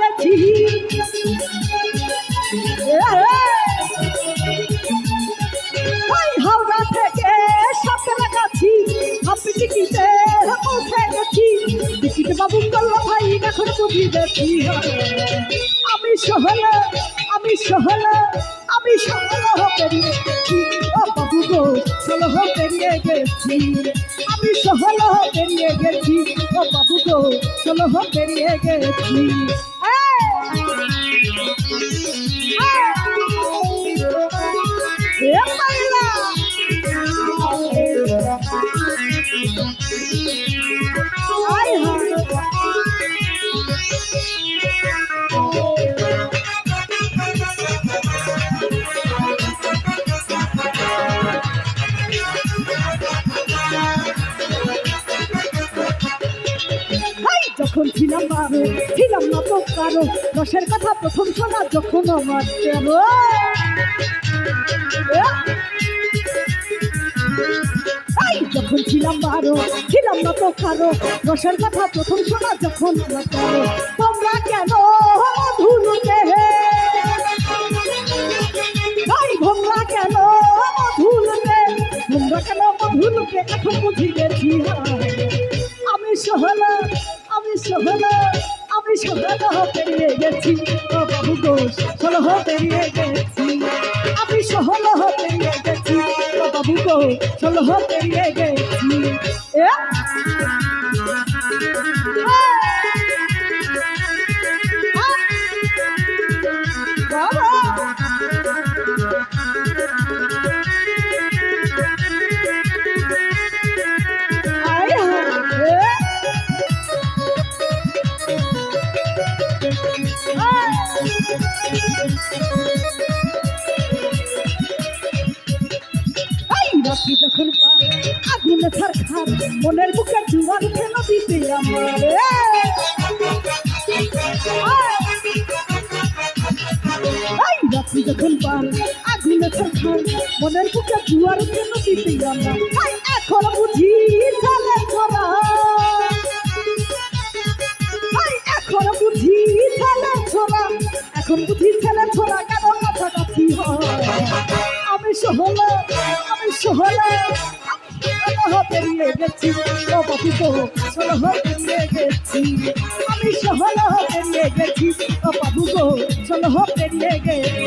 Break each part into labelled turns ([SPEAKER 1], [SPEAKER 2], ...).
[SPEAKER 1] কাছি ওই হাওড়া থেকে সাতরা কাছি আপনি টিকিটে পৌঁছে গেছি। টিকিট বাবু করল ভাই, এখন আমি সহল আমি সহল আমি সহল সলহ পেরিয়ে গেছি। কারও রসের কথা প্রথম শোনা যখন আমার তেরো যখন ছিলাম বারো, ছিলাম না তো কারও। রসের কথা প্রথম শোনা যখন আমার তোমরা কেন ধুলুতে হাই ভোমরা কেন ধুলুতে তোমরা কেন ধুলুতে এখন বুঝি গেছি আমি সহল আমি সহল। আমি সহল পেরিয়ে গেছি। ও বাবু ঘোষ সলহ পেরিয়ে গেছি। আমি সহল পেরিয়ে গেছি। ও বাবু ঘোষ সলহ পেরিয়ে গেছি। রাত্রি যখন আগুনে থার খার মনের বুকে জুয়ার কেন দিতে আমার। রাত্রি যখন পায়, আগুনে থার খার মনের বুকে জুয়ার কেন দিতে আমার। এখন বুঝি চলে ছড়া ছোড়া, এখন বুঝি ছেলে ছোড়া কেন কাছাকাছি আমি সহল আমি সহল পেরিয়ে গেছি গো পেরিয়ে গেছি। আমি সহল পেরিয়ে গেছি বাবু গো সলহ পেরিয়ে গেছি।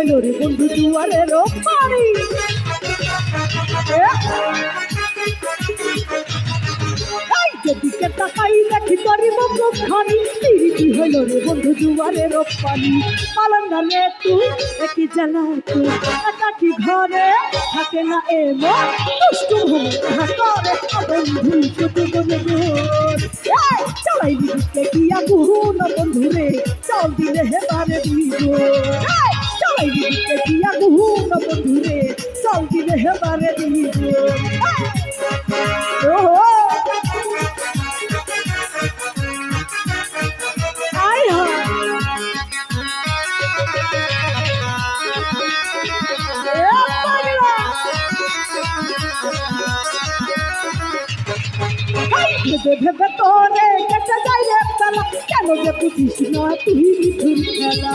[SPEAKER 1] হইল রে বন্ধু, দুয়ারের পারি হাই যেদিকে তাকাই দেখি তোরই মুখ তিরিটি হইল রে বন্ধু, দুয়ারের পানি পালন তুই একই জ্বালা তুই একাকি ঘরে থাকে না এমন দুষ্টু হলে করে বন্ধু, শুধু বলে চালাই দিদিকে কিয়া বহু বন্ধু রে, চল দিলে হেবারে দিব দিতে দিয়া বহু বন্ধুরে চল কেন যে তুই কৃষ্ণ তুই মিঠুন খেলা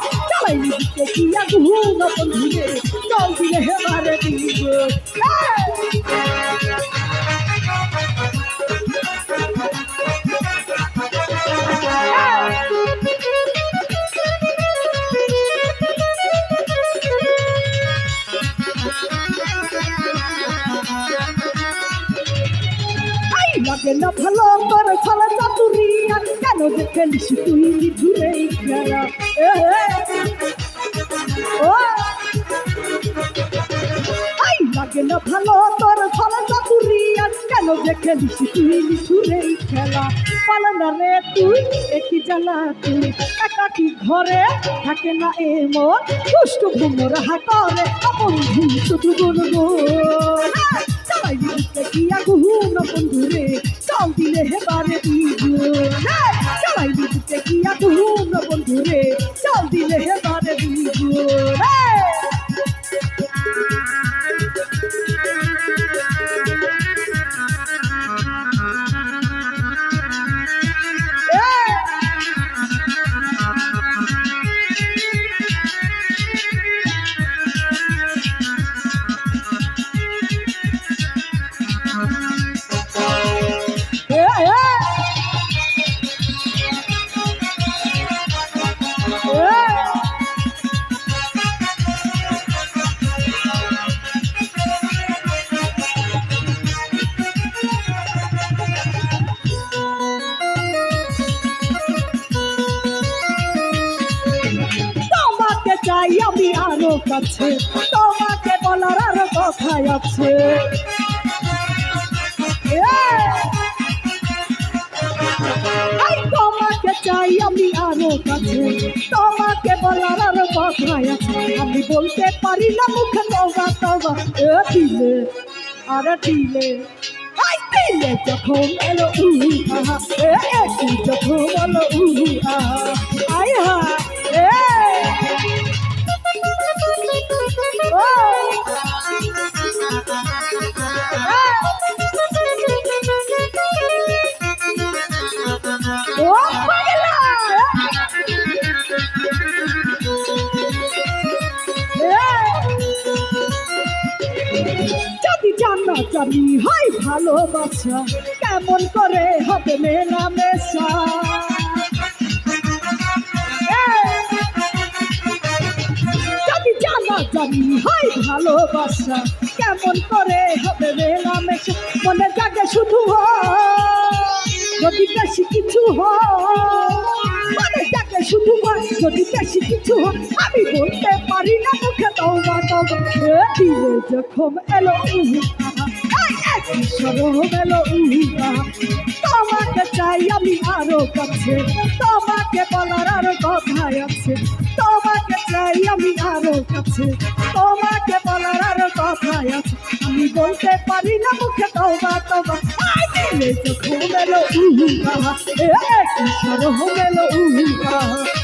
[SPEAKER 1] চালাই দিতে কি আগুন না বন্ধু রে চল দিলে হে তারে দ্বিগুণ আই লাগে না ভালো তোর ছলা চাতুরি কেন যে খেলিস তুই এই খেলা ভালো তোর চাতুরি আর কেন যে খেলিস তুই এই খেলা? পালানা রে তুই একই জ্বালা তুই? একাকি ঘরে থাকে না এমন দুষ্ট ভুমর হাতরে বন্ধু শুধু গুনগুন চালাই দিতে কি আগুন বন্ধু রে চল দিলে হেবারে দ্বিগুণ চালাই দিতে কি আগুন বন্ধু রে চল দিলে হেবারে দ্বিগুণ চাই আমি আরও কাছে, তোমাকে বলার আরও কথাই আছে। তোমাকে চাই আমি আরও কাছে, তোমাকে বলার আরও কথাই আছে। আমি বলতে পারি না মুখে তোবা তোবা। এ দিলে, আর দিলে দিলে যখন এলো উহু আহা এ যখন বলো উহু আহা আই হা জানা হয় ভালোবাসা কেমন করে হবে মেলা জানা হয় ভালোবাসা। কেমন করে হবে মেলা মেশা মনে জাগে শুধু যদি বেশি কিছু মনে জাগে শুধু যদি বেশি কিছু আমি বলতে পারি না মুখে তওবা তওবা এ যখন এলো সরম এলো। তোমাকে চাই আমি আরও কাছে। তোমাকে বলার আরও কথাই আছে। তোমাকে চাই আমি আরও কাছে। তোমাকে বলার আরও কথাই আছে। আমি বলতে পারি না মুখে আই দিলে যখন এলো উহু আহা, এ একই সরম এলো উহু আহা।